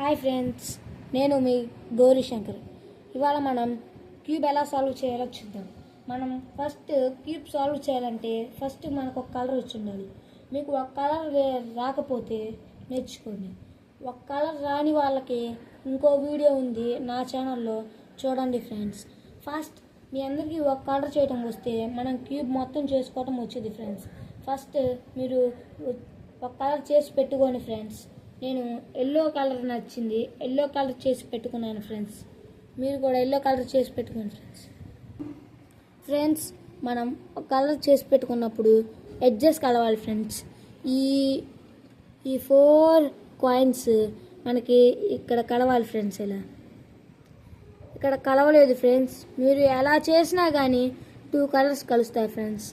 Hi friends నేను మీ గౌరీ శంకర్. ఇవాళ మనం క్యూబ్ ఎలా సాల్వ్ చేయాలో చూద్దాం. మనం ఫస్ట్ క్యూబ్ సాల్వ్ చేయాలంటే ఫస్ట్ మనకు ఒక కలర్ వచ్చి ఉండాలి. మీకు ఒక కలర్ రాకపోతే నేర్చుకోండి. ఒక కలర్ రాని వాళ్ళకి ఇంకో వీడియో ఉంది నా ఛానల్లో చూడండి ఫ్రెండ్స్. ఫస్ట్ మీ అందరికీ ఒక కలర్ చేయడం వస్తే మనం క్యూబ్ మొత్తం చేసుకోవటం వచ్చేది ఫ్రెండ్స్. ఫస్ట్ మీరు ఒక కలర్ చేసి పెట్టుకోండి ఫ్రెండ్స్. నేను ఎల్లో కలర్ నచ్చింది ఎల్లో కలర్ చేసి పెట్టుకున్నాను ఫ్రెండ్స్ మీరు కూడా ఎల్లో కలర్ చేసి పెట్టుకోండి ఫ్రెండ్స్ ఫ్రెండ్స్ మనం కలర్ చేసి పెట్టుకున్నప్పుడు ఎడ్జెస్ కలవాలి ఫ్రెండ్స్ ఈ ఈ ఫోర్ కాయిన్స్ మనకి ఇక్కడ కలవాలి ఫ్రెండ్స్ ఇలా. ఇక్కడ కలవలేదు ఫ్రెండ్స్ మీరు ఎలా చేసినా కానీ టూ కలర్స్ కలుస్తాయి ఫ్రెండ్స్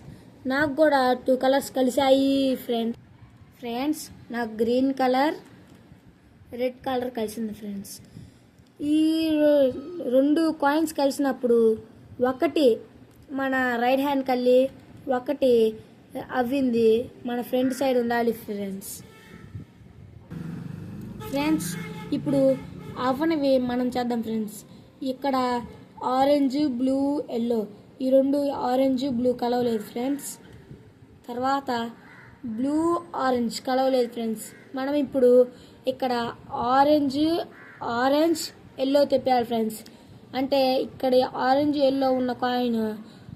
నాకు కూడా టూ కలర్స్ కలిసాయి ఫ్రెండ్స్ ఫ్రెండ్స్ నాకు గ్రీన్ కలర్ రెడ్ కలర్ కలిసింది ఫ్రెండ్స్. ఈ రెండు కాయిన్స్ కలిసినప్పుడు ఒకటి మన రైట్ హ్యాండ్ కల్లి ఒకటి అవ్వింది మన ఫ్రంట్ సైడ్ ఉండాలి ఫ్రెండ్స్. ఫ్రెండ్స్ ఇప్పుడు అవ్వనివి మనం చేద్దాం ఫ్రెండ్స్. ఇక్కడ ఆరెంజ్ బ్లూ ఎల్లో ఈ రెండు ఆరెంజ్ బ్లూ కలవలేదు ఫ్రెండ్స్. తర్వాత బ్లూ ఆరెంజ్ కలవలేదు ఫ్రెండ్స్. మనం ఇప్పుడు ఇక్కడ ఆరెంజ్ ఆరెంజ్ ఎల్లో తెప్పారు ఫ్రెండ్స్ అంటే ఇక్కడ ఆరెంజ్ ఎల్లో ఉన్న కాయిన్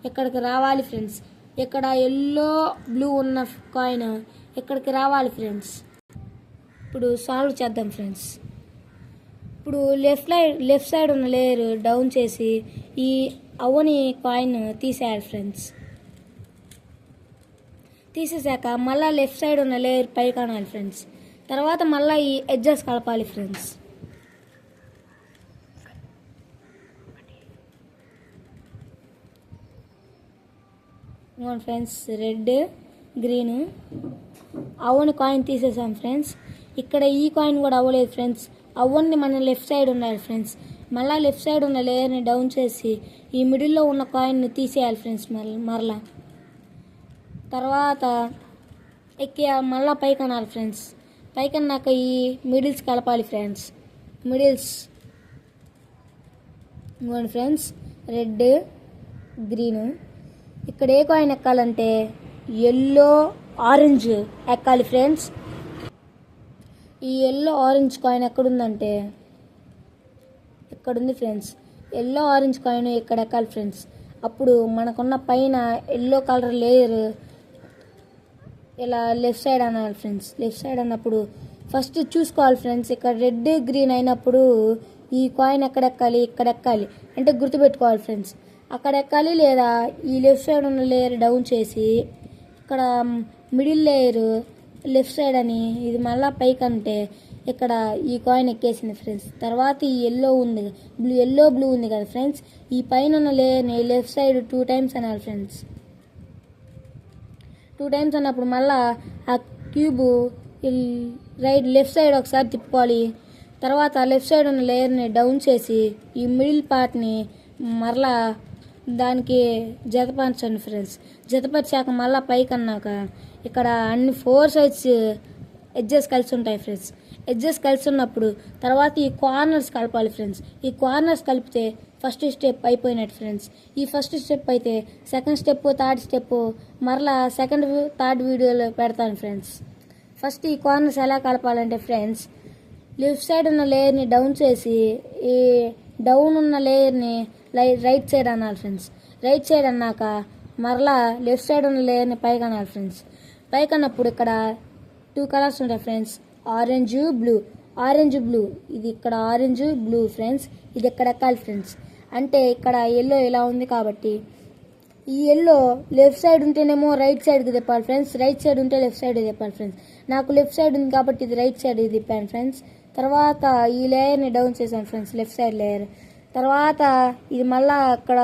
ఇక్కడికి రావాలి ఫ్రెండ్స్ ఇక్కడ ఎల్లో బ్లూ ఉన్న కాయిన్ ఇక్కడికి రావాలి ఫ్రెండ్స్ ఇప్పుడు సాల్వ్ చేద్దాం ఫ్రెండ్స్ ఇప్పుడు లెఫ్ట్ సైడ్ లెఫ్ట్ సైడ్ ఉన్న లేయర్ డౌన్ చేసి ఈ అవని కాయిన్ తీసేయాలి ఫ్రెండ్స్ తీసేసాక మళ్ళీ లెఫ్ట్ సైడ్ ఉన్న లేయర్ పై కానాలి ఫ్రెండ్స్ తర్వాత మళ్ళీ ఈ ఎడ్జెస్ కలపాలి ఫ్రెండ్స్ ఫ్రెండ్స్ రెడ్ గ్రీన్ అవ్వని కాయిన్ తీసేసాం ఫ్రెండ్స్ ఇక్కడ ఈ కాయిన్ కూడా అవ్వలేదు ఫ్రెండ్స్ అవ్వని మన లెఫ్ట్ సైడ్ ఉండాలి ఫ్రెండ్స్ మళ్ళీ లెఫ్ట్ సైడ్ ఉన్న లేయర్ని డౌన్ చేసి ఈ మిడిల్లో ఉన్న కాయిన్ని తీసేయాలి ఫ్రెండ్స్ మరలా. తర్వాత ఎక్కి మళ్ళీ పైకి అనాలి ఫ్రెండ్స్ పైకన్నాక ఈ మిడిల్స్ కలపాలి ఫ్రెండ్స్. మిడిల్స్. ఇంకోండి ఫ్రెండ్స్. Red green. ఇక్కడ ఏ కాయిన్ ఎక్కాలంటే ఎల్లో ఆరెంజ్ ఎక్కాలి ఫ్రెండ్స్. ఈ ఎల్లో ఆరెంజ్ కాయిన్ ఎక్కడుందంటే ఇక్కడ ఉంది ఫ్రెండ్స్. ఎల్లో ఆరెంజ్ కాయిన్ ఇక్కడ ఎక్కాలి ఫ్రెండ్స్. అప్పుడు మనకున్న పైన ఎల్లో కలర్ లేయర్. ఇలా లెఫ్ట్ సైడ్ అనాలి ఫ్రెండ్స్ లెఫ్ట్ సైడ్ అన్నప్పుడు ఫస్ట్ చూసుకోవాలి ఫ్రెండ్స్ ఇక్కడ రెడ్ గ్రీన్ అయినప్పుడు ఈ కాయిన్ ఎక్కడ ఎక్కాలి ఇక్కడ ఎక్కాలి అంటే గుర్తుపెట్టుకోవాలి ఫ్రెండ్స్ అక్కడ ఎక్కాలి లేదా ఈ లెఫ్ట్ సైడ్ ఉన్న లేయర్ డౌన్ చేసి ఇక్కడ మిడిల్ లేయర్ లెఫ్ట్ సైడ్ అని ఇది మళ్ళీ పైకి అంటే ఇక్కడ ఈ కాయిన్ ఎక్కేసింది ఫ్రెండ్స్ తర్వాత ఈ ఎల్లో ఉంది. బ్లూ ఎల్లో బ్లూ ఉంది కదా ఫ్రెండ్స్ ఈ పైన ఉన్న లేయర్ని లెఫ్ట్ సైడ్ టూ టైమ్స్ అనాలి ఫ్రెండ్స్ టూ టైమ్స్ అన్నప్పుడు మళ్ళా ఆ క్యూబ్ రైట్ లెఫ్ట్ సైడ్ ఒకసారి తిప్పుకోవాలి. తర్వాత లెఫ్ట్ సైడ్ ఉన్న లేయర్ని డౌన్ చేసి ఈ మిడిల్ పార్ట్ని మరలా దానికి జతపరచండి ఫ్రెండ్స్. జతపరిచాక మళ్ళీ పైకి అన్నాక ఇక్కడ అన్ని ఫోర్ సైడ్స్ ఎడ్జెస్ కలిసి ఉంటాయి ఫ్రెండ్స్. ఎడ్జెస్ కలిసి ఉన్నప్పుడు తర్వాత ఈ కార్నర్స్ కలపాలి ఫ్రెండ్స్ ఈ కార్నర్స్ కలిపితే ఫస్ట్ స్టెప్ అయిపోయినట్టు ఫ్రెండ్స్ ఈ ఫస్ట్ స్టెప్ అయితే సెకండ్ స్టెప్ థర్డ్ స్టెప్ మరలా సెకండ్ థర్డ్ వీడియోలో పెడతాను ఫ్రెండ్స్ ఫస్ట్ ఈ కార్నర్స్ ఎలా కలపాలంటే ఫ్రెండ్స్ లెఫ్ట్ సైడ్ ఉన్న లేయర్ని డౌన్ చేసి ఈ డౌన్ ఉన్న లేయర్ని లై రైట్ సైడ్ అనాలి ఫ్రెండ్స్ రైట్ సైడ్ అన్నాక మరలా లెఫ్ట్ సైడ్ ఉన్న లేయర్ని పైకి అనాలి ఫ్రెండ్స్ పైకి అన్నప్పుడు ఇక్కడ టూ కలర్స్ ఉంటాయి friends orange blue. Orange blue. ఇది ఇక్కడ ఆరెంజ్ బ్లూ ఫ్రెండ్స్. ఇది ఇక్కడ ఎక్కాలి ఫ్రెండ్స్? అంటే ఇక్కడ ఎల్లో ఇలా ఉంది కాబట్టి ఈ ఎల్లో లెఫ్ట్ సైడ్ ఉంటేనేమో రైట్ సైడ్కి తిప్పాలి ఫ్రెండ్స్. రైట్ సైడ్ ఉంటే లెఫ్ట్ సైడ్ తిప్పాలి ఫ్రెండ్స్. నాకు లెఫ్ట్ సైడ్ ఉంది కాబట్టి ఇది రైట్ సైడ్ తిప్పాను ఫ్రెండ్స్. తర్వాత ఈ లేయర్ని డౌన్ చేశాను ఫ్రెండ్స్. లెఫ్ట్ సైడ్ లేయర్ తర్వాత ఇది మళ్ళా అక్కడ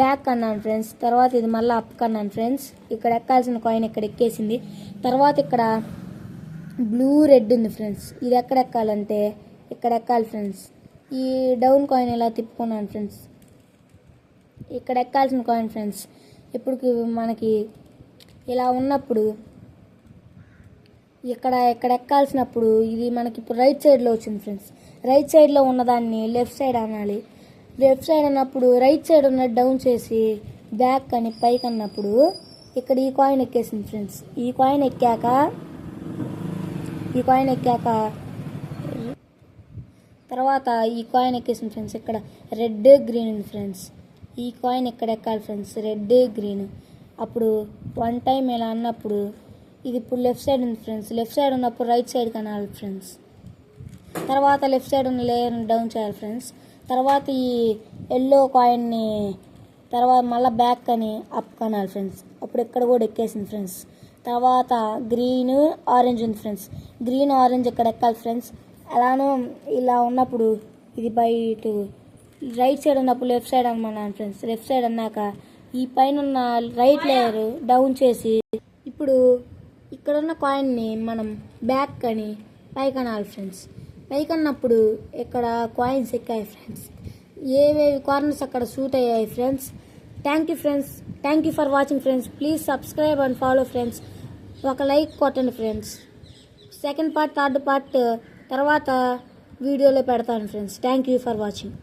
బ్యాక్ అన్నాను ఫ్రెండ్స్. తర్వాత ఇది మళ్ళీ అప్ అన్నాను ఫ్రెండ్స్. ఇక్కడ ఎక్కాల్సిన కాయిన్ ఇక్కడ ఎక్కేసింది. తర్వాత ఇక్కడ బ్లూ రెడ్ ఉంది ఫ్రెండ్స్. ఇది ఎక్కడ ఎక్కాలంటే ఇక్కడ ఎక్కాలి ఫ్రెండ్స్. ఈ డౌన్ కాయిన్ ఇలా తిప్పుకున్నాను ఫ్రెండ్స్? ఇక్కడ ఎక్కాల్సిన కాయిన్ ఫ్రెండ్స్. ఇప్పుడు మనకి ఇలా ఉన్నప్పుడు ఇక్కడ ఇక్కడ ఎక్కాల్సినప్పుడు ఇది మనకి ఇప్పుడు రైట్ సైడ్లో వచ్చింది ఫ్రెండ్స్. రైట్ సైడ్లో ఉన్నదాన్ని లెఫ్ట్ సైడ్ అనాలి. లెఫ్ట్ సైడ్ అన్నప్పుడు రైట్ సైడ్ ఉన్న డౌన్ చేసి బ్యాక్ అని పైకి అన్నప్పుడు ఇక్కడ ఈ కాయిన్ ఎక్కేసింది ఫ్రెండ్స్. ఈ కాయిన్ ఎక్కాక ఈ కాయిన్ ఎక్కాక తర్వాత ఈ కాయిన్ ఎక్కేసింది ఫ్రెండ్స్ ఇక్కడ రెడ్ గ్రీన్ ఉంది ఫ్రెండ్స్ ఈ కాయిన్ ఎక్కడ ఎక్కాలి ఫ్రెండ్స్ రెడ్ గ్రీన్ అప్పుడు వన్ టైం ఇలా అన్నప్పుడు ఇది ఇప్పుడు లెఫ్ట్ సైడ్ ఉంది ఫ్రెండ్స్ లెఫ్ట్ సైడ్ ఉన్నప్పుడు రైట్ సైడ్ కనాలి ఫ్రెండ్స్ తర్వాత లెఫ్ట్ సైడ్ ఉన్న లేయర్ని డౌన్ చేయాలి ఫ్రెండ్స్ తర్వాత ఈ ఎల్లో కాయిన్ని తర్వాత మళ్ళీ బ్యాక్ అని అప్ కనాలి ఫ్రెండ్స్ అప్పుడు ఎక్కడ కూడా ఎక్కేసింది ఫ్రెండ్స్ తర్వాత గ్రీన్ ఆరెంజ్ ఉంది ఫ్రెండ్స్. గ్రీన్ ఆరెంజ్ ఇక్కడ ఎక్కాలి ఫ్రెండ్స్? అలానో ఇలా ఉన్నప్పుడు ఇది బయట రైట్ సైడ్ ఉన్నప్పుడు లెఫ్ట్ సైడ్ అనమాట ఫ్రెండ్స్. లెఫ్ట్ సైడ్ అన్నాక ఈ పైన ఉన్న రైట్ లేయర్ డౌన్ చేసి ఇప్పుడు ఇక్కడ ఉన్న కాయిన్ని మనం బ్యాక్ అని పైకి అనాలి ఫ్రెండ్స్. పైకి అన్నప్పుడు ఇక్కడ కాయిన్స్ ఎక్కాయి ఫ్రెండ్స్. ఏవేవి కార్నర్స్ అక్కడ షూట్ అయ్యాయి friends? Thank you friends. Thank you for watching friends. Please subscribe and follow friends. ఒక లైక్ కొట్టండి friends. Second part third part తర్వాత వీడియోలో పెడతాను friends. Thank you for watching